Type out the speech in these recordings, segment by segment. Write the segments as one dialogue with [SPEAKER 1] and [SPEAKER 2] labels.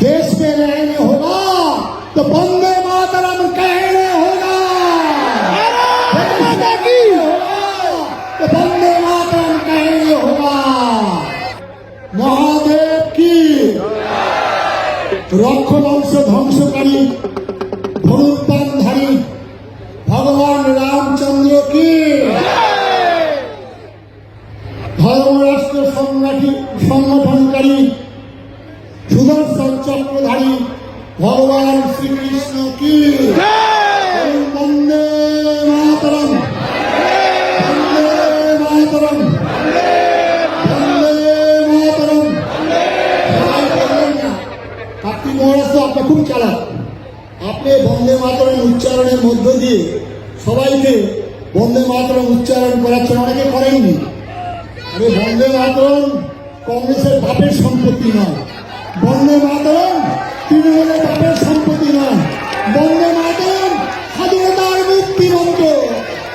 [SPEAKER 1] देश में रहने होगा तो वंदे मातरम कहने होगा माता की तो वंदे मातरम कहने होगा মহাদেব কি রক্ষবংশ ধ্বংসকারী ধনুর্বাণধারী ভগবান রামচন্দ্র কি ধর্মরাষ্ট্র সংগঠি সংগঠনকারী সুদর্শন চক্রধারী ভগবান শ্রীকৃষ্ণ কি? বন্দে মাতরম। বন্দে মাতরম। বন্দে মাতরম। সবাই বলবেন না কার্তিক মহারাজ তো আপনি খুব চালাক। আপনি বন্দে মাতরম উচ্চারণের মধ্য দিয়ে সবাইকে বন্দে মাতরম উচ্চারণ করাচ্ছেন অনেকে করেননি। আরে বন্দে মাতরম কংগ্রেসের বাপের সম্পত্তি নয়। বন্দে মাতরম তৃণমূলের বাপের সম্পত্তি নয় বন্দে মাতরম স্বাধীনতার মুক্তি মন্ত্র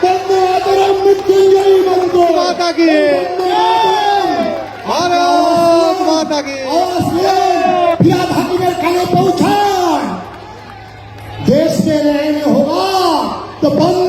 [SPEAKER 1] বন্দে মাতরম মৃত্যুঞ্জয়ী মন্ত্র
[SPEAKER 2] মাতা কি?
[SPEAKER 1] বন্দে মাতরম
[SPEAKER 2] ভারত মাতা কি
[SPEAKER 1] आवाज लें, फियाद हाकिमेर काने पहुंचान देश में रहने होगा तो बंदे